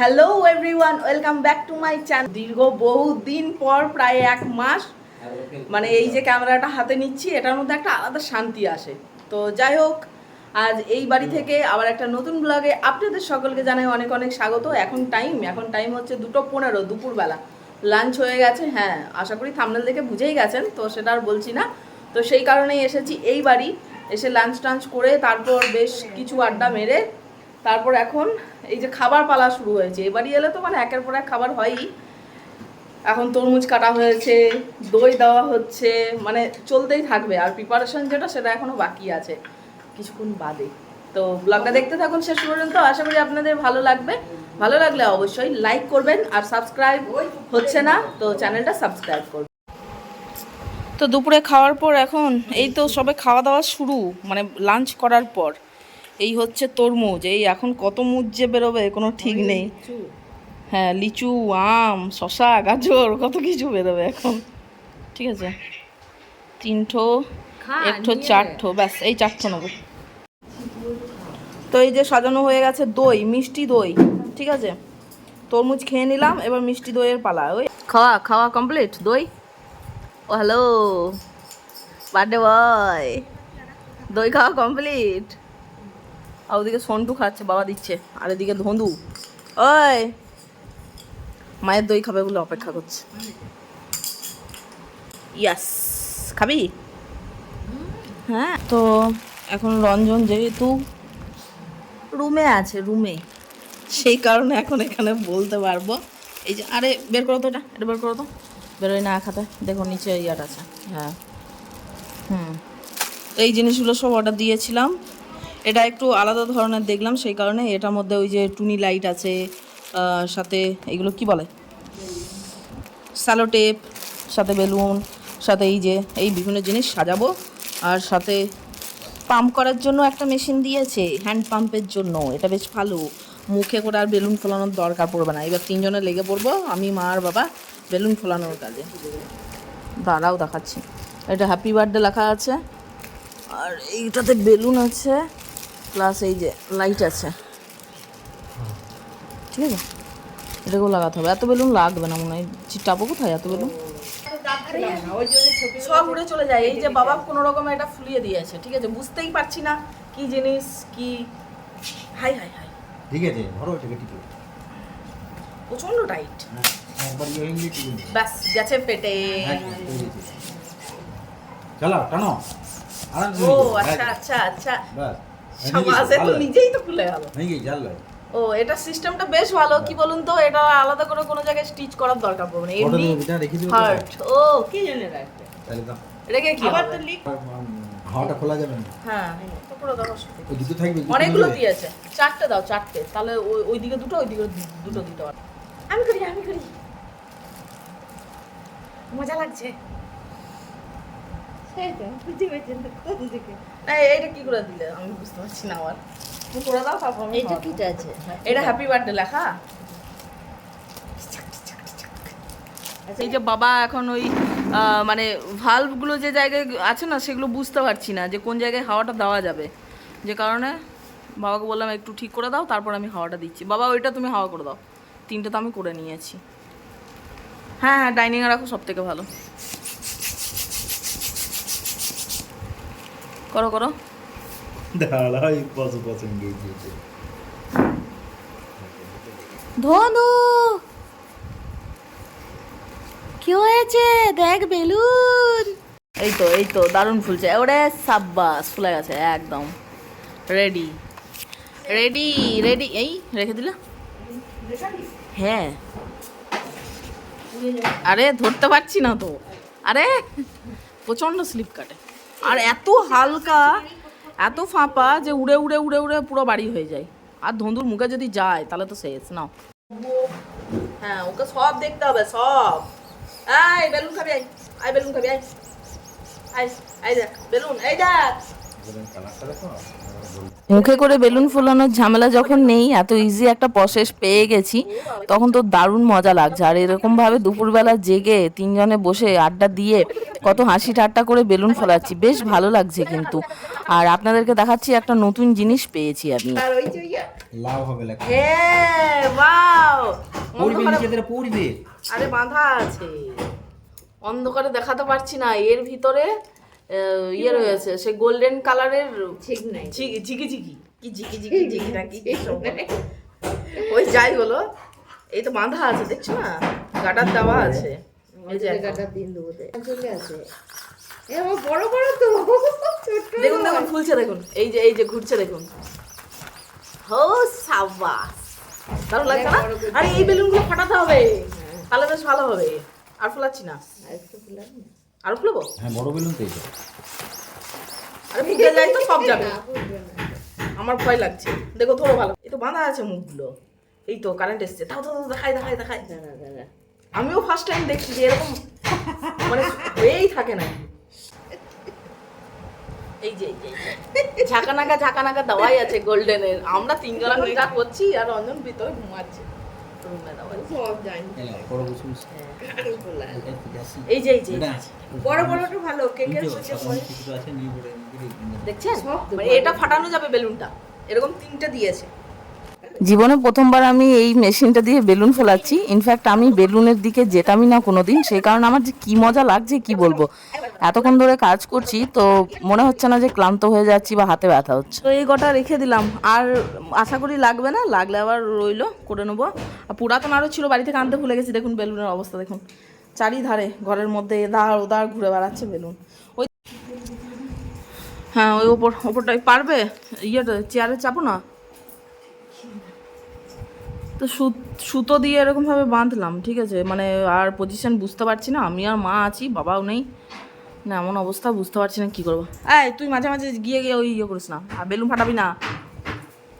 Hello everyone welcome back to my channel দীর্ঘ বহু দিন পর প্রায় এক মাস মানে এই যে ক্যামেরাটা হাতে নিচ্ছি, এটার মধ্যে একটা আলাদা শান্তি আসে। তো যাই হোক, আজ এই বাড়ি থেকে আবার একটা নতুন ব্লগে আপনাদের সকলকে জানাই অনেক অনেক স্বাগত। এখন টাইম এখন টাইম হচ্ছে দুটো পনেরো, দুপুরবেলা। লাঞ্চ হয়ে গেছে হ্যাঁ আশা করি থামনেল দেখে বুঝেই গেছেন, তো সেটা আর বলছি না। তো সেই কারণেই এসেছি এই বাড়ি, এসে লাঞ্চ টাঞ্চ করে তারপর বেশ কিছু আড্ডা মেরে তারপর এখন এই যে খাবার পালা শুরু হয়েছে। এবারই এলে তো মানে একের পর এক খাবার হয়ই। এখন তরমুজ কাটা হয়েছে, দই দেওয়া হচ্ছে মানে চলতেই থাকবে। আর প্রিপারেশন যেটা, সেটা এখনও বাকি আছে কিছুক্ষণ বাদে। তো ব্লগটা দেখতে থাকুন শেষ পর্যন্ত। আশা করি আপনাদের ভালো লাগবে। ভালো লাগলে অবশ্যই লাইক করবেন আর সাবস্ক্রাইব হচ্ছে না, তো চ্যানেলটা সাবস্ক্রাইব করবেন। তো দুপুরে খাওয়ার পর এখন, এই তো সবে খাওয়া দাওয়া শুরু মানে লাঞ্চ করার পর। এই হচ্ছে তরমুজ এই এখন কত মুজ যে বেরোবে কোনো ঠিক নেই। হ্যাঁ লিচু আম শশা গাজর কত কিছু বেরোবে এখন। ঠিক আছে? তিনঠো একঠো চারঠো ব্যাস এই চারঠো নেব। তো এই যে সাজানো হয়ে গেছে দই মিষ্টি দই ঠিক আছে? তরমুজ খেয়ে নিলাম এবার মিষ্টি দইয়ের পালা। ওই খাওয়া খাওয়া কমপ্লিট দই? ও হ্যালো বার্থডে বয়। দই খাওয়া কমপ্লিট আর ওদিকে সন্টু খাচ্ছে, বাবা দিচ্ছে। আর এদিকে ধন্দু ওই, মায়ের দই খাবে বলে অপেক্ষা করছে। ইয়াস খাবি? হ্যাঁ তো এখন রঞ্জন যেহেতু রুমে আছে, রুমে, সেই কারণে এখন এখানে বলতে পারব। এই যে, আরে, বের করো তো এটা এটা বের করো তো। বেরোয় না খাতে, দেখো নিচে ইয়াটা আছে। হ্যাঁ। হুম। এই জিনিসগুলো সব অর্ডার দিয়েছিলাম। এটা একটু আলাদা ধরনের দেখলাম, সেই কারণে এটার মধ্যে ওই যে টুনি লাইট আছে সাথে এগুলো কি বলে? স্যালো টেপ, সাথে বেলুন, সাথে এই যে, এই বিভিন্ন জিনিস সাজাবো, আর সাথে পাম্প করার জন্য একটা মেশিন দিয়েছে হ্যান্ড পাম্পের জন্য, এটা বেশ ভালো। মুখে করে আর বেলুন ফোলানোর দরকার পড়বে না। এবার তিনজনে লেগে পড়ব, আমি, মা আর বাবা, বেলুন ফোলানোর কাজে। দাঁড়াও, দেখাচ্ছি। এটা হ্যাপি বার্থডে লেখা আছে, আর এইটাতে বেলুন আছে। প্লাস এই যে লাইট আছে। ঠিক আছে? এটাকেও লাগাতে হবে। এত বেলুন লাগবে না মনে হয়। চিটাবো কোথায় এত বেলুন? সব উড়ে চলে যায়। এই যে বাবা কোনো রকমে এটা ফুলিয়ে দিয়েছে ঠিক আছে? বুঝতেই পারছি না কি জিনিস কি? Hi hi hi. ঠিক আছে ধরো এটাকে টিপে। প্রচণ্ড টাইট হ্যাঁ, হয়ে। ব্যাস গেছে ফেটে হ্যাঁ, চালাও টানো। ও আচ্ছা আচ্ছা আচ্ছা। সাবাসে তো নিজেই তো খুলে গেল ও এটা সিস্টেমটা বেশ ভালো কি বলুন তো? এটা আলাদা করে কোনো জায়গায় স্টিচ করার দরকার পড়বে না। এমনি হার্ট ও কি জানে রাখবে? তাহলে তো রেখে কি আবার তো হাওয়াটা খোলা যাবে না। হ্যাঁ তো পুরো দাও দুটো থাকবে অনেকগুলো দিয়েছে চারটে দাও চারটে। তাহলে ওই ওইদিকে দুটো ওইদিকে দু- দুটো দিতে পারো আমি করি আমি করি। মজা লাগছে। না এইটা কি করে দিলে? আমি বুঝতে পারছি না আমার করে দাও তারপর এটা খাওয়াবো। আছে? এটা হ্যাপি বার্থডে লেখা? আচ্ছা, এই যে বাবা এখন ওই মানে ভাল্বগুলো যে জায়গায় আছে না সেগুলো বুঝতে পারছি না যে কোন জায়গায় হাওয়াটা দেওয়া যাবে। যে কারণে বাবাকে বললাম একটু ঠিক করে দাও তারপর আমি হাওয়াটা দিচ্ছি। বাবা ওইটা তুমি হাওয়া করে দাও। তিনটে তো আমি করে নিয়েছি। হ্যাঁ হ্যাঁ ডাইনিংয়ে রাখো সব থেকে ভালো। করো করো। দাঁড়াই পছন্দ পছন্দ ধনু! কি হয়েছে? দেখ বেলুন। এই তো এই তো দারুণ ফুলছে। ওরে সাব্বাস ফুলে গেছে একদম। রেডি রেডি রেডি এই রেখে দিলা? হ্যাঁ। আরে ধরতে পারছি না তো। আরে প্রচণ্ড স্লিপ কাটে। আর এত হালকা, এত ফাঁপা যে উড়ে উড়ে উড়ে উড়ে পুরো বাড়ি হয়ে যায়। আর ধন্দুর মুখে যদি যায়, তাহলে তো শেষ, নাও। হ্যাঁ ওকে সব দেখতে হবে, সব। আয় বেলুন খাবি, আয়। আয়, বেলুন খাবি, আয়। আয় আয় দেখ, বেলুন, এই দেখ। মুখে করে বেলুন ফোলানোর ঝামেলা যখন নেই এত ইজি একটা প্রসেস পেয়ে গেছি তখন তো দারুণ মজা লাগছে। আর এরকম ভাবে দুপুরবেলা জেগে তিনজনে বসে আড্ডা দিয়ে কত হাসি ঠাট্টা করে বেলুন ফোলাচ্ছি বেশ ভালো লাগছে কিন্তু। আর আপনাদেরকে দেখাচ্ছি একটা নতুন জিনিস পেয়েছি আমি। আর ওই যে ইয়ে। লাভ হবে আরে বাঁধা আছে। অন্ধকারে দেখাতে পারছি না এর ভিতরে ইয়ে রয়েছে সে গোল্ডেন কালারের ঠিক নাই। ঝিকি ঝিকি। কি ঝিকি ঝিকি ঝিকি না কি সব। বলে। ওই যাই হলো এই তো বাঁধা আছে দেখছ না? গাটার দেওয়া আছে। এই যে দেখুন দেখুন ফুলছে দেখুন। এই যে এই যে ঘুরছে দেখুন। হো সাবাস। দারুণ লাগছে না? আরে এই বেলুনগুলো ফাটাতে হবে। তাহলে বেশ ভালো হবে। আর ফুলাচ্ছি না। আর ফুলবো হ্যাঁ বড় বেলুন তো এটা আরে ফুটে যাই তো সব যাবে। আমার ভয় লাগছে। দেখো ধরো ভালো। এই তো বাঁধা আছে মুখগুলো। এই তো কারেন্ট এসছে। তাও তো দেখাই দেখাই দেখাই। আমিও ফার্স্ট টাইম দেখছি যে এরকম মানে হয়েই থাকে না। এই যে যে, যে। ঝাঁকানাকা ঝাঁকানাকা দেওয়াই আছে গোল্ডেনের আমরা তিনজনা মেকআপ করছি আর রঞ্জন ভিতরে ঘুমাচ্ছে। এই যে এই যে বড় বড়টা ভালো কেকের দেখছেন মানে এটা ফাটানো যাবে বেলুনটা এরকম তিনটা দিয়েছে জীবনে প্রথমবার আমি এই মেশিনটা দিয়ে বেলুন ফোলাচ্ছি। ইনফ্যাক্ট আমি বেলুনের দিকে যেতামই না কোনোদিন। সেই কারণে আমার যে কি মজা লাগছে, কি বলব? এতক্ষণ ধরে কাজ করছি, তো মনে হচ্ছে না যে ক্লান্ত হয়ে যাচ্ছি বা হাতে ব্যথা হচ্ছে। তো এই গোটা রেখে দিলাম। আর আশা করি লাগবে না, লাগলে আবার রইল, করে নেব। আর পুরাতন আরও ছিল, বাড়ি থেকে আনতে ভুলে গেছি। দেখুন বেলুনের অবস্থা, দেখুন। চারিধারে, ঘরের মধ্যে এধার ওধার ঘুরে বেড়াচ্ছে বেলুন। ওই হ্যাঁ ওই ওপর ওপরটাই পারবে? ইয়েটা চেয়ারে চাপো না? তো সুতো দিয়ে এরকমভাবে বাঁধলাম, ঠিক আছে? মানে আর পজিশন বুঝতে পারছি না। আমি আর মা আছি, বাবাও নেই। না, এমন অবস্থা, বুঝতে পারছি না কী করব। এই, তুই মাঝে মাঝে গিয়ে গিয়ে ওই ইয়ে করিস না। আর বেলুন ফাটাবি না।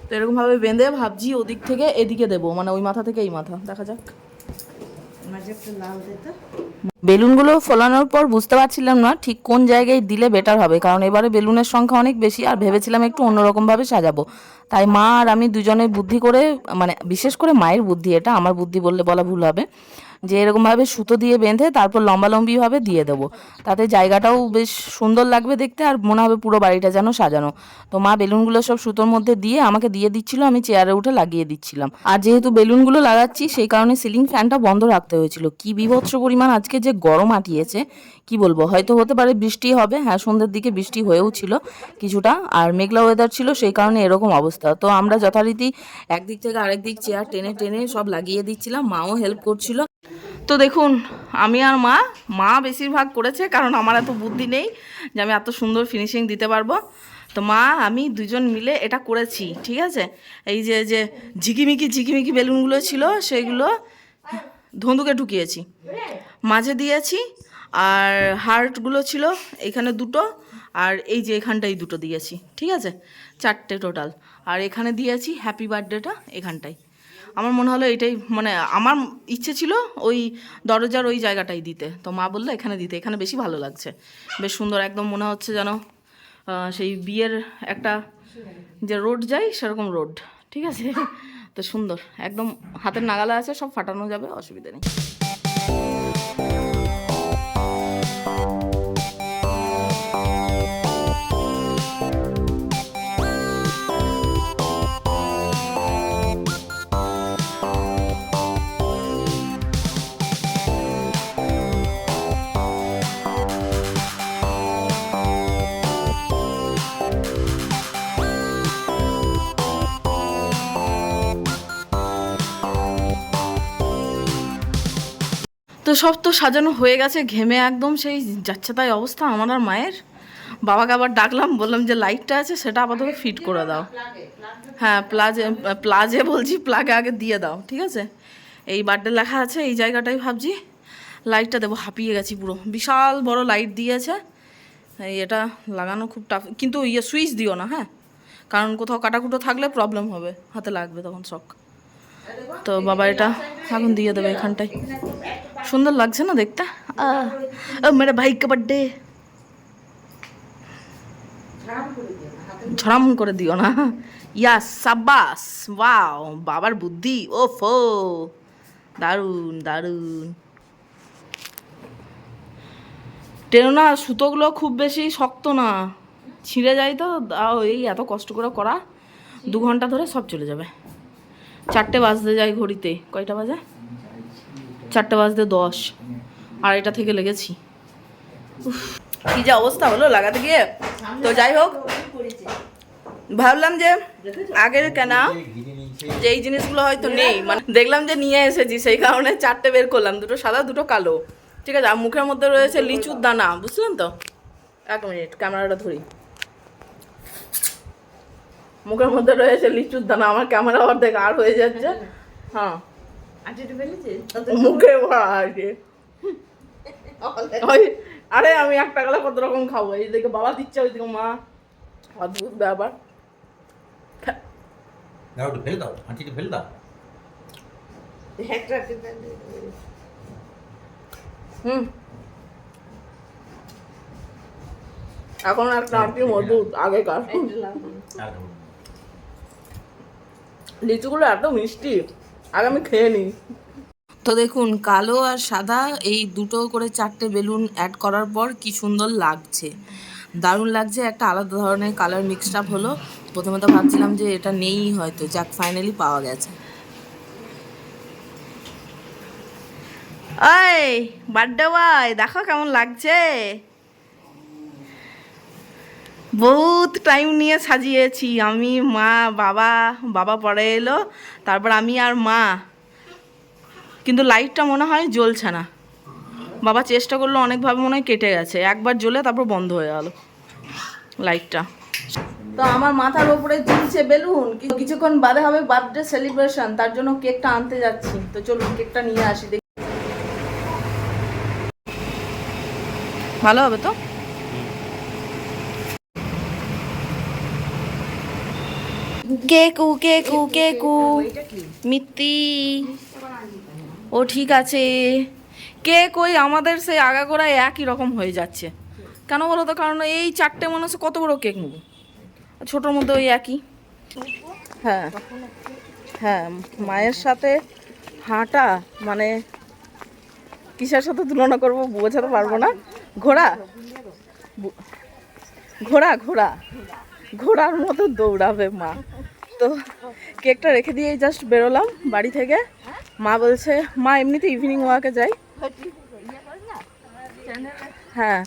তো এরকমভাবে বেঁধে ভাবছি ওদিক থেকে এদিকে দেবো। মানে ওই মাথা থেকে এই মাথা। দেখা যাক। বেলুনগুলো ফোলানোর পর বুঝতে পারছিলাম না ঠিক কোন জায়গায় দিলে বেটার হবে, কারণ এবারে বেলুনের সংখ্যা অনেক বেশি আর ভেবেছিলাম একটু অন্যরকমভাবে সাজাবো। তাই মা আর আমি দুজনে বুদ্ধি করে মানে বিশেষ করে মায়ের বুদ্ধি, এটা আমার বুদ্ধি বললে বলা ভুল হবে। যে এরকমভাবে সুতো দিয়ে বেঁধে তারপর লম্বালম্বিভাবে দিয়ে দেবো। তাতে জায়গাটাও বেশ সুন্দর লাগবে দেখতে আর মনে হবে পুরো বাড়িটা যেন সাজানো। তো মা বেলুনগুলো সব সুতোর মধ্যে দিয়ে আমাকে দিয়ে দিচ্ছিল, আমি চেয়ারে উঠে লাগিয়ে দিচ্ছিলাম। আর যেহেতু বেলুনগুলো লাগাচ্ছি, সেই কারণে সিলিং ফ্যানটা বন্ধ রাখতে হয়েছিল। কি বিভৎস পরিমাণ আজকে যে গরম আটিয়েছে, কি বলব? হয়তো হতে পারে বৃষ্টি হবে হ্যাঁ সন্ধ্যের দিকে বৃষ্টি হয়েও ছিল কিছুটা, আর মেঘলা ওয়েদার ছিল, সেই কারণে এরকম অবস্থা। তো আমরা যথারীতি একদিক থেকে আরেক দিক চেয়ার টেনে টেনে সব লাগিয়ে দিচ্ছিলাম, মাও হেল্প করছিল। তো দেখুন, আমি আর মা মা বেশিরভাগ করেছে কারণ আমার এত বুদ্ধি নেই যে আমি এত সুন্দর ফিনিশিং দিতে পারব। তো মা, আমি দুজন মিলে এটা করেছি, ঠিক আছে? এই যে যে ঝিকিমিকি ঝিকিমিকি বেলুনগুলো ছিল, সেগুলো ধন্দুকে ঢুকিয়েছি। মাঝে দিয়েছি, আর হার্টগুলো ছিল এখানে দুটো, আর এই যে এখানটাই দুটো দিয়েছি, ঠিক আছে? চারটে টোটাল আর এখানে দিয়েছি হ্যাপি বার্থডেটা এখানটাই। আমার মনে হলো এটাই মানে আমার ইচ্ছে ছিল ওই দরজার ওই জায়গাটাই দিতে। তো মা বলল, এখানে দিতে, এখানে বেশি ভালো লাগছে। বেশ সুন্দর একদম মনে হচ্ছে যেন সেই বিয়ের একটা যে রোড যাই, সেরকম রোড, ঠিক আছে? তো সুন্দর, একদম হাতের নাগালা আছে, সব ফাটানো যাবে, অসুবিধা নেই। সব তো সাজানো হয়ে গেছে, ঘেমে একদম সেই যাচ্ছে তাই অবস্থা আমার আর মায়ের। বাবাকে আবার ডাকলাম, বললাম যে লাইটটা আছে সেটা আপাতত ফিট করে দাও। হ্যাঁ প্লাজে প্লাজে বলছি প্লাগে আগে দিয়ে দাও, ঠিক আছে? এই বার্থডে লেখা আছে, এই জায়গাটাই ভাবছি। লাইটটা দেবো, হাঁপিয়ে গেছি পুরো। বিশাল বড় লাইট দিয়েছে। এটা লাগানো খুব টাফ কিন্তু ইয়ে সুইচ দিও না হ্যাঁ? কারণ কোথাও কাটাকুটো থাকলে প্রবলেম হবে, হাতে লাগবে তখন শখ তো বাবা এটা এখন দিয়ে দেবে এখানটায়। সুন্দর লাগছে না দেখতে? মেরে ভাই কা বার্থডে ঝরাম করে দিও না। ইয়াস সাব্বাস। ওয়াও বাবার বুদ্ধি। ও ফো দারুণ দারুণ। টেনো না সুতোগুলো খুব বেশি শক্ত না। ছিঁড়ে যায় তো এই এত কষ্ট করে করা। দু ঘণ্টা ধরে সব চলে যাবে। চারটে বাজতে যায় ঘড়িতে। কয়টা বাজে? চারটে বাজতে দশ। আড়াইটা থেকে লেগেছি। কি যে অবস্থা হলো লাগাতে গিয়ে। তো যাই হোক, ভাবলাম যে আগের কেনা যে এই জিনিসগুলো হয়তো নেই মানে দেখলাম যে নিয়ে এসেছি, সেই কারণে চারটে বের করলাম, দুটো সাদা, দুটো কালো। ঠিক আছে, আর মুখের মধ্যে রয়েছে লিচুর দানা, বুঝলেন তো? এক মিনিট, ক্যামেরাটা ধরি। মুখের মধ্যে রয়েছে লিচুর দানা, আমার ক্যামেরা অর্ধেক আর হয়ে যাচ্ছে। হ্যাঁ। মুখে ভরা আর কি আরে আমি একটা গেলে কত রকম খাব? এই দিকে বাবা দিচ্ছে ওই দিকে মা। অদ্ভুত ব্যাপার। দাও ফেলে দাও আঁটিটা ফেলে দাও। হুম। এখন একটা আটি মধুর আগেকার আর লিচুগুলো এত মিষ্টি। আগে আমি খেয়ে নিই। তো দেখুন কালো আর সাদা এই দুটো করে চারটে বেলুন অ্যাড করার পর কি সুন্দর লাগছে। দারুণ লাগছে একটা আলাদা ধরনের কালার মিক্সড আপ হলো। প্রথমে তো ভাবছিলাম যে এটা নেই হয়তো যাক ফাইনালি পাওয়া গেছে। ওই বার্থডে বয় দেখো কেমন লাগছে। বহুত টাইম নিয়ে সাজিয়েছি। আমি, মা, বাবা বাবা পরে এলো, তারপর আমি আর মা। কিন্তু লাইটটা মনে হয় জ্বলছে না। বাবা চেষ্টা করল, অনেকভাবে মনে হয় কেটে গেছে। একবার জ্বলে তারপর বন্ধ হয়ে গেল লাইটটা তো আমার মাথার ওপরে ঝুলছে বেলুন। কিছুক্ষণ বাদে হবে বার্থডে সেলিব্রেশন তার জন্য কেকটা আনতে যাচ্ছি। তো চলুন কেকটা নিয়ে আসি, দেখি। ভালো হবে তো? কেকু কেকু কেকু। মিত্তি। ও ঠিক আছে। কেক ওই আমাদের সেই আগাগোড়ায় একই রকম হয়ে যাচ্ছে। কেন বলো তো? কারণ এই চারটে মানুষ কত বড় কেক নেব? ছোটোর মধ্যে ওই একই। হ্যাঁ। হ্যাঁ মায়ের সাথে হাঁটা মানে কিসের সাথে তুলনা করব বোঝাতে পারব না। ঘোড়া? ঘোড়া ঘোড়া। ঘোড়ার মতো দৌড়াবে মা। তো কেকটা রেখে দিয়ে জাস্ট বেরোলাম বাড়ি থেকে। মা বলছে, মা এমনিতে ইভিনিং ওয়াকে যাই। হ্যাঁ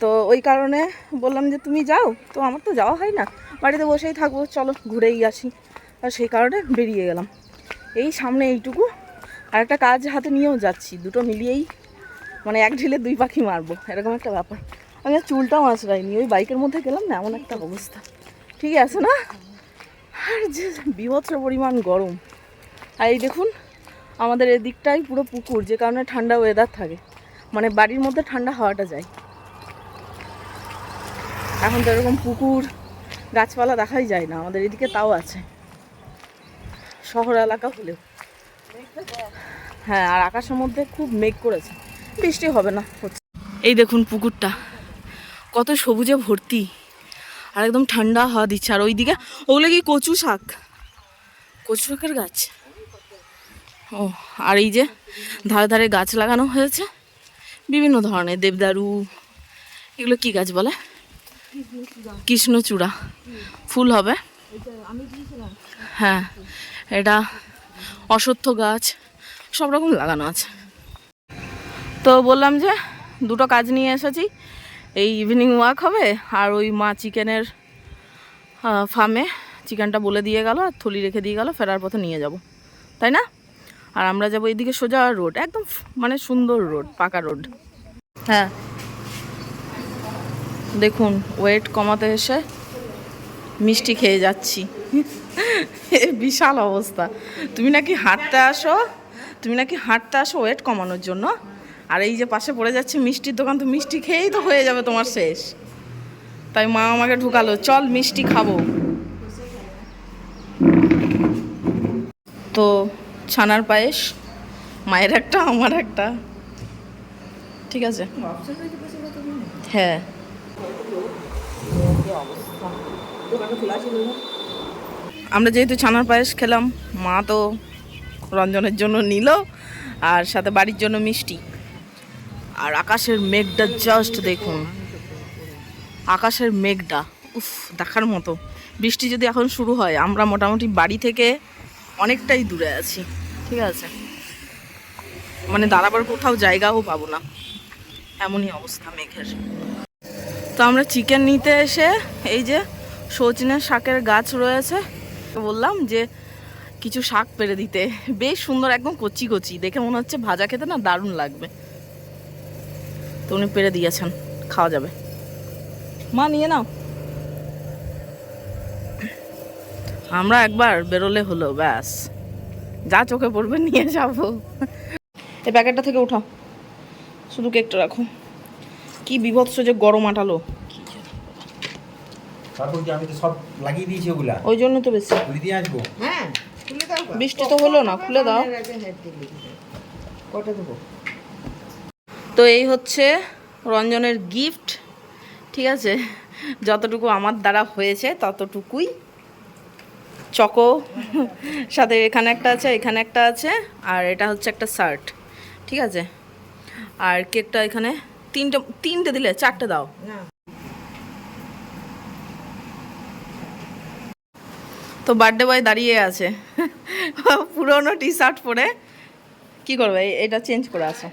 তো ওই কারণে বললাম যে, তুমি যাও? তো আমার তো যাওয়া হয় না। বাড়িতে বসেই থাকব, চলো ঘুরেই আসি। আর সেই কারণে বেরিয়ে গেলাম। এই সামনে এইটুকু। আর একটা কাজ হাতে নিয়েও যাচ্ছি, দুটো মিলিয়েই। মানে এক ঢিলে দুই পাখি মারবো, এরকম একটা ব্যাপার। আমি চুলটাও আঁচড়াইনি, ওই বাইকের মধ্যে গেলাম না, এমন একটা অবস্থা। ঠিক আছে না? আর যে বিভৎস পরিমাণ গরম। আর এই দেখুন, আমাদের এদিকটাই পুরো পুকুর, যে কারণে ঠান্ডা ওয়েদার থাকে। মানে বাড়ির মধ্যে ঠান্ডা হাওয়াটা যায়। এখন তো এরকম পুকুর, গাছপালা দেখাই যায় না, আমাদের এদিকে তাও আছে। শহর এলাকা হলেও। হ্যাঁ আর আকাশের মধ্যে খুব মেঘ করেছে। বৃষ্টি হবে না এই দেখুন পুকুরটা। কত সবুজে ভর্তি। আর একদম ঠান্ডা হাওয়া দিচ্ছে। আর ওইদিকে ওগুলো কি কচু শাক? কচু শাকের গাছ? ও আর এই যে ধারে ধারে গাছ লাগানো হয়েছে। বিভিন্ন ধরনের দেবদারু। এগুলো কি গাছ বলে? কৃষ্ণচূড়া। ফুল হবে। হ্যাঁ এটা অশ্বত্থ গাছ। সব রকম লাগানো আছে। তো বললাম যে দুটো কাজ নিয়ে এসেছি। এই ইভিনিং ওয়াক হবে। আর ওই মা চিকেনের ফার্মে চিকেনটা বলে দিয়ে গেল আর থলি রেখে দিয়ে গেল, ফেরার পথে নিয়ে যাব। তাই না? আর আমরা যাব এইদিকে সোজা রোড একদম মানে সুন্দর রোড পাকা রোড হ্যাঁ। দেখুন ওয়েট কমাতে এসে মিষ্টি খেয়ে যাচ্ছি। বিশাল অবস্থা। তুমি নাকি হাঁটতে আসো? তুমি নাকি হাঁটতে আসো ওয়েট কমানোর জন্য? আর এই যে পাশে পড়ে যাচ্ছে মিষ্টির দোকান, তো মিষ্টি খেয়েই তো হয়ে যাবে তোমার শেষ। তাই মা আমাকে ঢুকালো, চল মিষ্টি খাব। তো ছানার পায়েস, মায়ের একটা, আমার একটা। ঠিক আছে? হ্যাঁ। আমরা যেহেতু ছানার পায়েস খেলাম, মা তো রঞ্জনের জন্য নিল, আর সাথে বাড়ির জন্য মিষ্টি। আর আকাশের মেঘটা জাস্ট দেখুন। আকাশের মেঘটা, উফ, দেখার মতো। বৃষ্টি যদি এখন শুরু হয়, আমরা মোটামুটি বাড়ি থেকে অনেকটাই দূরে আছি, ঠিক আছে? মানে দাঁড়াবার কোথাও জায়গাও পাবো না। এমনই অবস্থা মেঘের। তো আমরা চিকেন নিতে এসে, এই যে সজনে শাকের গাছ রয়েছে, বললাম যে কিছু শাক পেরে দিতে। বেশ সুন্দর, একদম কচি কচি। দেখে মনে হচ্ছে ভাজা খেতে না দারুণ লাগবে। তো উনি পেরে দিয়েছেন খাওয়া যাবে। মা নিয়ে নাও। আমরা একবার বেরোলে হলো ব্যাস। যা চোখে পড়বে নিয়ে যাব। এই প্যাকেটটা থেকে উঠাও। শুধু কেকটা রাখো। কি বিভৎস যে গরম আটালো। তারপর কি আমি তো সব লাগিয়ে দিয়েছি ওগুলা? ওই জন্য তো বেশি। দিয়ে আসব? হ্যাঁ খুলে দাও। গো। বৃষ্টি তো হলো না খুলে দাও। দিলি? কটা দেবো? তো এই হচ্ছে রঞ্জনের গিফট ঠিক আছে? যতটুকু আমার দ্বারা হয়েছে ততটুকুই। চকো সাথে এখানে একটা আছে এখানে একটা আছে আর এটা হচ্ছে একটা শার্ট ঠিক আছে? আর কেকটা এখানে তিনটে তিনটে দিলে চারটে দাও। তো বার্থডে বয় দাঁড়িয়ে আছে। পুরোনো টি শার্ট পরে কি করবে? এটা চেঞ্জ করে আসো।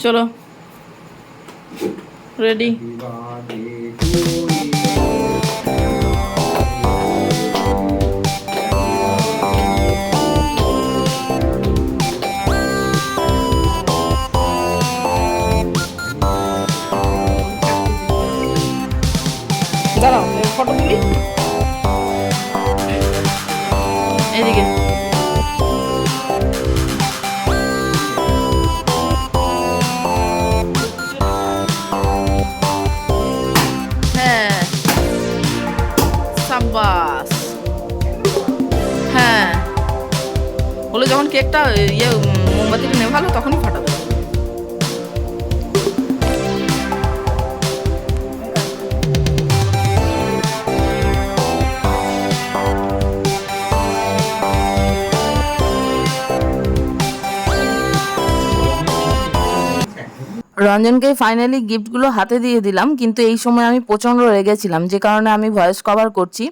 চলো রেডি রঞ্জনকে ফাইনালি গিফটগুলো হাতে দিয়ে দিলাম, কিন্তু এই সময় আমি প্রচণ্ড রেগেছিলাম যে কারণে আমি ভয়েস কভার করছি।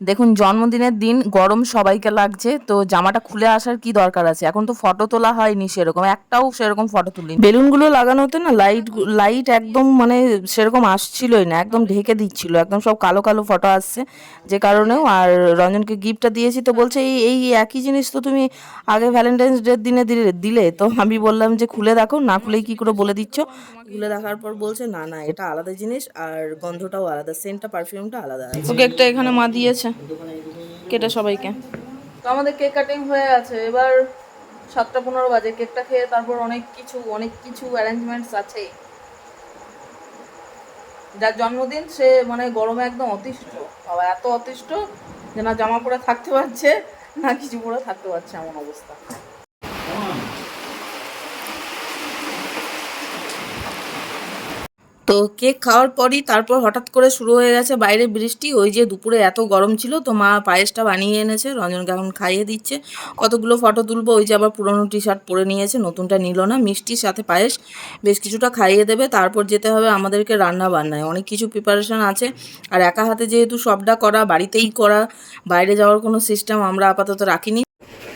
দেখুন, জন্মদিনের দিন গরম সবাইকে লাগছে, তো জামাটা খুলে আসার কি দরকার আছে? এখন তো ফটো তোলা হয়নি সেরকম, একটাও সেরকম ফটো তুলি বেলুনগুলো লাগানো হতো না, লাইট লাইট একদম মানে সেরকম আসছিলই না, একদম ঢেকে দিচ্ছিল, একদম সব কালো কালো ফটো আসছে যে কারণেও, আর রঞ্জনকে গিফটটা দিয়েছি তো বলছে, এই এই একই জিনিস তো তুমি আগে ভ্যালেন্টাইন্স ডের দিনে দিলে দিলে। তো আমি বললাম যে, খুলে দেখো, না খুলেই কি করে বলে দিচ্ছ? খুলে দেখার পর বলছে, না না, এটা আলাদা জিনিস, আর গন্ধটাও আলাদা সেন্টটা পারফিউমটা আলাদা তো কেকটা এখানে মা দিয়েছে। কেটে সবাইকে। তো আমাদের কেক কাটিং হয়ে আছে। এবার সাতটা পনেরো বাজে। কেকটা খেয়ে তারপর অনেক কিছু অনেক কিছু অ্যারেঞ্জমেন্টস আছে। যার জন্মদিন, সে মানে গরমে একদম অতিষ্ঠ। বাবা, এত অতিষ্ঠ যে না জামা পরে থাকতে পারছে, না কিছু পরে থাকতে পারছে এমন অবস্থা। তো কেক খাওয়ার পরই তারপর হঠাৎ করে শুরু হয়ে গেছে বাইরে বৃষ্টি। ওই যে দুপুরে এত গরম ছিল তো মা পায়েসটা বানিয়ে এনেছে রঞ্জনকে এখন খাইয়ে দিচ্ছে। কতগুলো ফটো তুলবো ওই যে আবার পুরনো টি শার্ট পরে নিয়েছে নতুনটা নিল না মিষ্টির সাথে পায়েস। বেশ কিছুটা খাইয়ে দেবে তারপর যেতে হবে আমাদেরকে রান্না বান্নায় অনেক কিছু প্রিপারেশন আছে আর একা হাতে যেহেতু সবটা করা বাড়িতেই করা বাইরে যাওয়ার কোনো সিস্টেম আমরা আপাতত রাখিনি।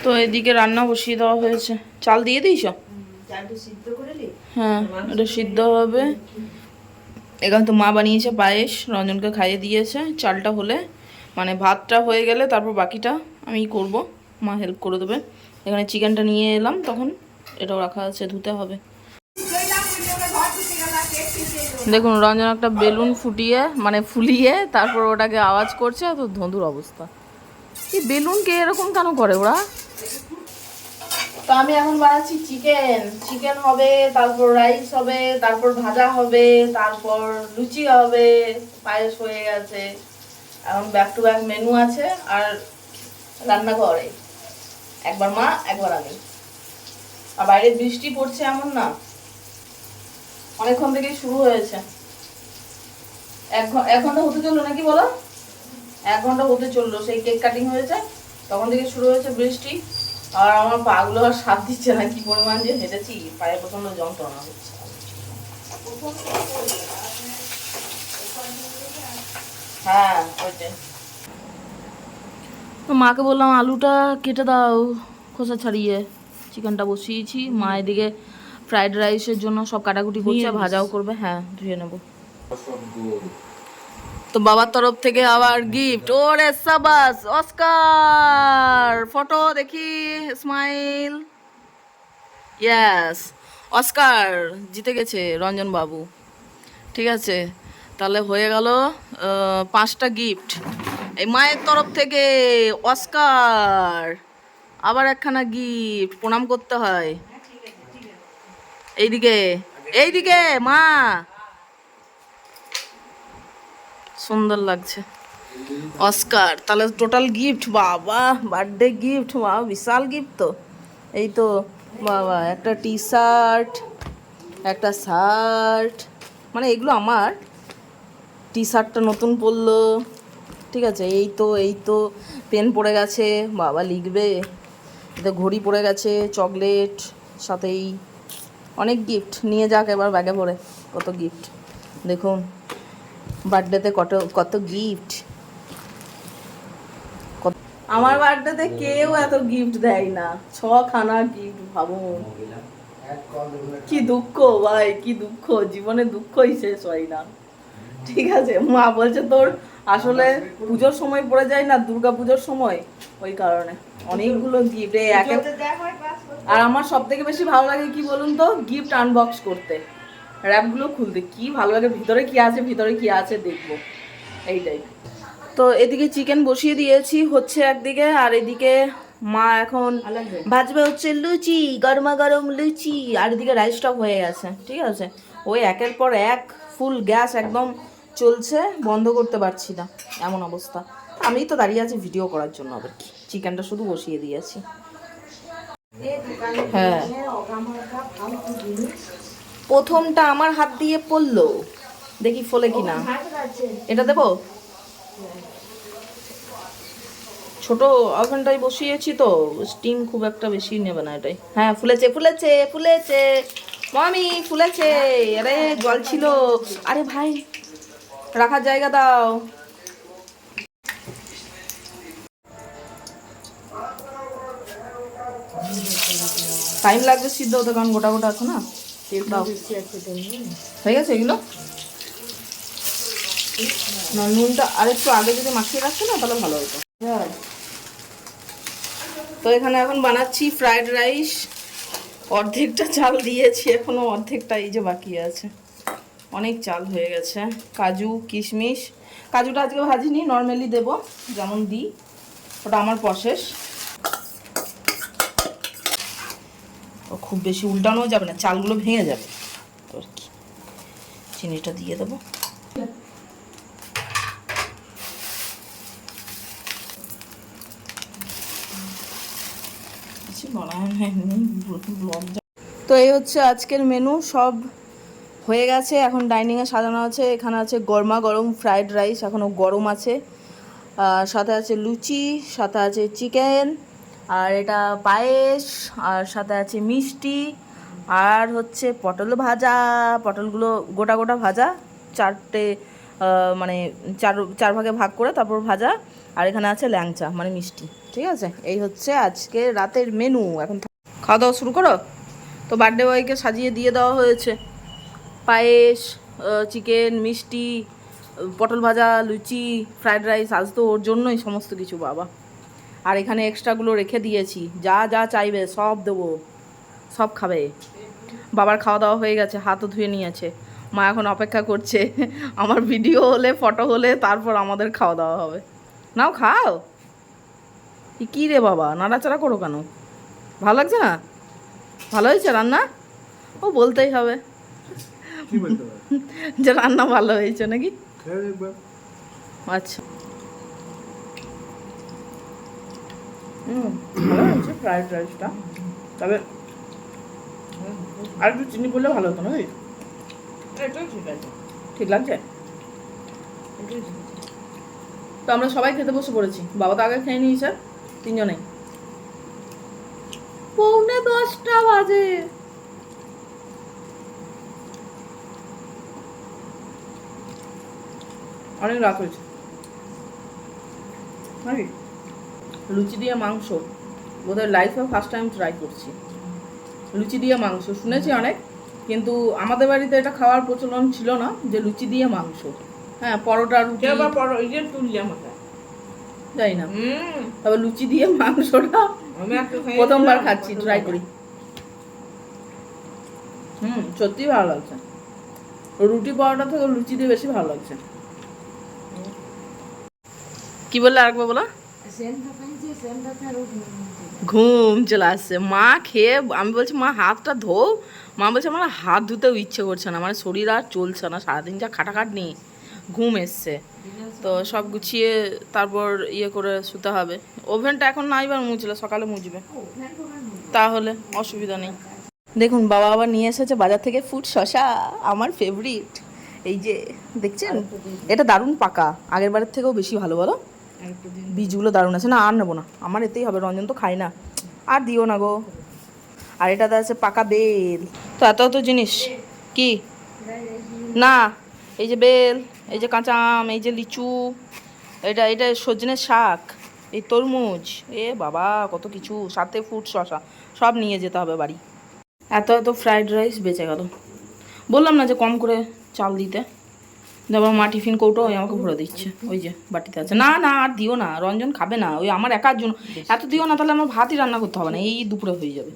তো এদিকে রান্না বসিয়ে দেওয়া হয়েছে। চাল দিয়ে দিয়েছ? হ্যাঁ এটা সিদ্ধ হবে। এখানে তো মা বানিয়েছে পায়েস, রঞ্জনকে খাইয়ে দিয়েছে, চালটা হলে। মানে ভাতটা হয়ে গেলে তারপর বাকিটা আমি করব, মা হেল্প করে দেবে। এখানে চিকেনটা নিয়ে এলাম, তখন এটাও রাখা আছে, ধুতে হবে। দেখুন, রঞ্জন একটা বেলুন ফুটিয়ে মানে ফুলিয়ে তারপর ওটাকে আওয়াজ করছে তো ধুঁধুর অবস্থা। এই বেলুনকে এরকম কেন করে ওরা? তো আমি এখন বানাচ্ছি চিকেন চিকেন হবে, তারপর রাইস হবে, তারপর ভাজা হবে, তারপর লুচি হবে, পায়েস হয়ে গেছে। এখন ব্যাক টু ব্যাক মেনু আছে, আর রান্নাঘরে। একবার মা, একবার আমি। আর বাইরে বৃষ্টি পড়ছে এমন না। অনেকক্ষণ থেকেই শুরু হয়েছে। এক ঘণ্টা হতে চলল নাকি বলো? এক ঘণ্টা হতে চলল। সেই কেক কাটিং হয়েছে, তখন থেকে শুরু হয়েছে বৃষ্টি। আর আমার পাগুলো আর সাথ দিচ্ছে না কি পরিমাণ যে হেঁটেছি পায়ে প্রচণ্ড যন্ত্রণা হচ্ছে। হ্যাঁ ওইটাই। তো মাকে বললাম আলুটা কেটে দাও খোসা ছাড়িয়ে। চিকেনটা বসিয়েছি মা এদিকে ফ্রাইড রাইসের জন্য সব কাটাকুটি করছে ভাজাও করবে হ্যাঁ ধুয়ে নেব। তো বাবার তরফ থেকে আবার গিফট ওরে সাবাস, অস্কার! ফটো দেখি স্মাইল ইয়াস অস্কার! জিতে গেছে রঞ্জন বাবু। ঠিক আছে, তাহলে হয়ে গেল পাঁচটা গিফট এই মায়ের তরফ থেকে অস্কার! আবার একখানা গিফট প্রণাম করতে হয়। এইদিকে এইদিকে, মা! সুন্দর লাগছে। অস্কার, তাহলে টোটাল গিফট বাবা বার্থডে গিফট বাবা বিশাল গিফট তো। এই তো, বাবা, একটা টি শার্ট একটা শার্ট মানে এগুলো আমার। টি শার্টটা নতুন পরলো, ঠিক আছে, এই তো এই তো পেন পড়ে গেছে, বাবা লিখবে। এতে ঘড়ি পড়ে গেছে চকলেট সাথেই অনেক গিফট নিয়ে যাক এবার ব্যাগে পড়ে কত গিফট দেখুন বার্থডেতে কত কত গিফট আমার বার্থডেতে কেউ এত গিফট দেয় না। ছখানা গিফট ভাবুন কি দুঃখ ভাই কি দুঃখ। জীবনে দুঃখই শেষ হয় না। ঠিক আছে মা বলছে তোর আসলে পুজোর সময় পড়ে যায় না দুর্গা পুজোর সময়? ওই কারণে। অনেকগুলো গিফট আর আমার সব থেকে বেশি ভালো লাগে কি বলুন তো? গিফট আনবক্স করতে। র্যাপগুলো খুলতে কি ভালো লাগে ভিতরে কি আছে ভিতরে কি আছে দেখব। এইটাই। তো এদিকে চিকেন বসিয়ে দিয়েছি হচ্ছে একদিকে আর এদিকে মা এখন ভাজবে হচ্ছে লুচি গরমা গরম লুচি আর এদিকে রাইস রাইসটা হয়ে গেছে ঠিক আছে? ওই একের পর এক ফুল গ্যাস একদম চলছে বন্ধ করতে পারছি না এমন অবস্থা। আমি তো দাঁড়িয়ে আছি ভিডিও করার জন্য আবার কি? চিকেনটা শুধু বসিয়ে দিয়েছি। হ্যাঁ। প্রথমটা আমার হাত দিয়ে পড়ল। দেখি ফলে কিনা। এটা দেবো? ছোট ওভেনটাই বসিয়েছি তো স্টিম খুব একটা বেশি নেবে না এটাই। হ্যাঁ ফুলেছে ফুলেছে ফুলেছে। মামি ফুলেছে। আরে জল ছিল। আরে ভাই রাখার জায়গা দাও। টাইম লাগবে সিদ্ধ হতে কারণ গোটা গোটা আছে না। দাও। হয়ে গেছে এগুলো? না নুনটা আরেকটু আগে যদি মাখিয়ে রাখতো না তাহলে ভালো হতো। তো এখানে এখন বানাচ্ছি ফ্রাইড রাইস। অর্ধেকটা চাল দিয়েছি এখনও অর্ধেকটা এই যে বাকি আছে। অনেক চাল হয়ে গেছে। কাজু কিশমিশ। কাজুটা আজকে ভাজিনি নর্মালি দেব যেমন দিই। ওটা আমার প্রসেস খুব বেশি উল্টানো যাবে না, চালগুলো ভেঙে যাবে। আর কি, চিনিটা দিয়ে দেবো। তো এই হচ্ছে আজকের মেনু সব হয়ে গেছে। এখন ডাইনিংয়ে সাজানো আছে, এখানে আছে গরমা গরম ফ্রাইড রাইস এখনও গরম আছে। সাথে আছে লুচি, সাথে আছে চিকেন আর এটা পায়েস, আর সাথে আছে মিষ্টি, আর হচ্ছে পটল ভাজা। পটলগুলো গোটা গোটা ভাজা, চারটে মানে চার চার ভাগে ভাগ করে তারপর ভাজা। আর এখানে আছে ল্যাংচা মানে মিষ্টি, ঠিক আছে? এই হচ্ছে আজকে রাতের মেনু এখন খাওয়া দাওয়া শুরু করো। তো বার্থডে বয়কে সাজিয়ে দিয়ে দেওয়া হয়েছে। পায়েস চিকেন মিষ্টি, পটল ভাজা, লুচি ফ্রাইড রাইস আজ তো ওর জন্যই সমস্ত কিছু, বাবা। আর এখানে এক্সট্রাগুলো রেখে দিয়েছি। যা যা চাইবে সব দেবো। সব খাবে। বাবার খাওয়া দাওয়া হয়ে গেছে হাতও ধুয়ে নিয়েছে। মা এখন অপেক্ষা করছে আমার ভিডিও হলে ফটো হলে তারপর আমাদের খাওয়া দাওয়া হবে। নাও খাও। কী রে বাবা নাড়াচাড়া করো কেন? ভালো লাগছে না? ভালো হয়েছে রান্না? ও বলতেই হবে। যে রান্না ভালো হয়েছে নাকি? আচ্ছা। হুম ভালো হয়েছে ফ্রাইড রাইসটা তবে আর একটু চিনি বললে ভালো হতো না এটাও ঠিক লাগছে? তো আমরা সবাই খেতে বসে পড়েছি। বাবা তো আগে খেয়ে নিয়েছে তিনজনেই। পৌনে দশটা বাজে। অনেক রাত হয়েছে। নাকি? লুচি দিয়ে মাংস বোধহয় লাইফে ফার্স্ট টাইম ট্রাই করছি। লুচি দিয়ে মাংস শুনেছি অনেক কিন্তু আমাদের বাড়িতে এটা খাওয়ার প্রচলন ছিল না যে লুচি দিয়ে মাংস। হ্যাঁ পরোটা রুটি। যাই না। তবে লুচি দিয়ে মাংসটা আমি একটা প্রথমবার খাচ্ছি ট্রাই করি। হুম সত্যি ভালো লাগছে। রুটি পরোটা থেকে লুচি দিয়ে বেশি ভালো লাগছে। কি বললে আরেকবার বলো? ঘুম চলে আসছে। মা খেয়ে, আমি বলছি, মা, হাতটা ধো মা বলছে, আমার হাত ধুতেও ইচ্ছে করছে না। মানে শরীর আর চলছে না। সারাদিন যা খাটাখাট নেই ঘুম এসছে। তো সব গুছিয়ে তারপর ইয়ে করে শুতে হবে। ওভেনটা এখন না বার মুছলে, সকালে মুছবে। তাহলে অসুবিধা নেই। দেখুন, বাবা আবার নিয়ে এসেছে বাজার থেকে ফুড শশা আমার ফেভারিট এই যে, দেখছেন? এটা দারুণ পাকা। আগের বারের থেকেও বেশি ভালো, বলো? বীজগুলো দারুণ আছে। না, আর নেব না। আমার এতেই হবে, রঞ্জন তো খাই না। আর দিও না গো। আর এটাতে আছে পাকা বেল। তো এত এত জিনিস। কি? না, এই যে বেল, এই যে কাঁচা আম, এই যে লিচু, এটা এটা সজনের শাক, এই তরমুজ। এ বাবা, কত কিছু। সাথে ফুড শশা সব নিয়ে যেতে হবে বাড়ি। এত এত ফ্রাইড রাইস বেঁচে গেল। বললাম না যে কম করে চাল দিতে। যেমন মা টিফিন কৌটো ওই আমাকে ভরে দিচ্ছে। ওই যে বাটিতে আছে। না না আর দিও না রঞ্জন খাবে না। ওই আমার একার জন্য। এত দিও না তাহলে আমার ভাতই রান্না করতে হবে না। এই দুপুরে হয়ে যাবে।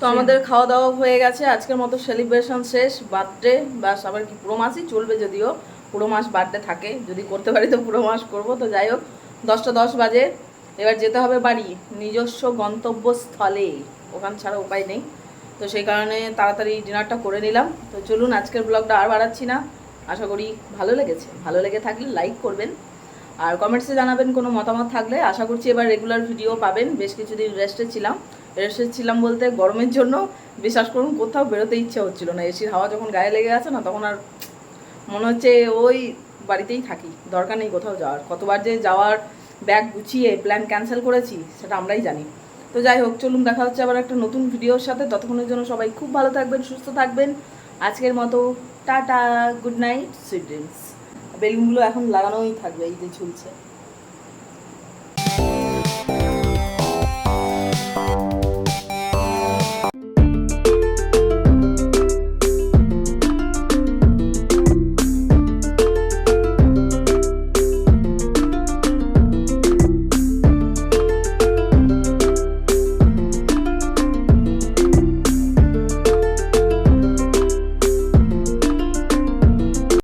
তো আমাদের খাওয়া দাওয়া হয়ে গেছে। আজকের মতো সেলিব্রেশন শেষ। বার্থডে ব্যাস আবার কি পুরো মাসই চলবে যদিও। পুরো মাস বার্থডে থাকে। যদি করতে পারি তো পুরো মাস করব। তো যাই হোক দশটা দশ বাজে। এবার যেতে হবে বাড়ি। নিজস্ব গন্তব্যস্থলে। ওখান ছাড়া উপায় নেই। তো সেই কারণে তাড়াতাড়ি ডিনারটা করে নিলাম। তো চলুন আজকের ব্লগটা আর বাড়াচ্ছি না। আশা করি ভালো লেগেছে। ভালো লেগে থাকলে লাইক করবেন। আর কমেন্টসে জানাবেন কোনো মতামত থাকলে। আশা করছি এবার রেগুলার ভিডিও পাবেন। বেশ কিছুদিন রেস্টে ছিলাম। রেস্টে ছিলাম বলতে গরমের জন্য বিশ্বাস করুন, কোথাও বেরোতে ইচ্ছে হচ্ছিল না। এসির হাওয়া যখন গায়ে লেগে আছে না, তখন আর মনে হচ্ছে ওই বাড়িতেই থাকি। দরকার নেই কোথাও যাওয়ার। কতবার যে যাওয়ার ব্যাগ গুছিয়ে প্ল্যান ক্যান্সেল করেছি, সেটা আমরাই জানি। তো যাই হোক, চলুন দেখা হচ্ছে আবার একটা নতুন ভিডিওর সাথে। ততক্ষণের জন্য সবাই খুব ভালো থাকবেন, সুস্থ থাকবেন। আজকের মতো টাটা গুড নাইট সুইট বেলুনগুলো এখন লাগানোই থাকবে এই যে ঝুলছে।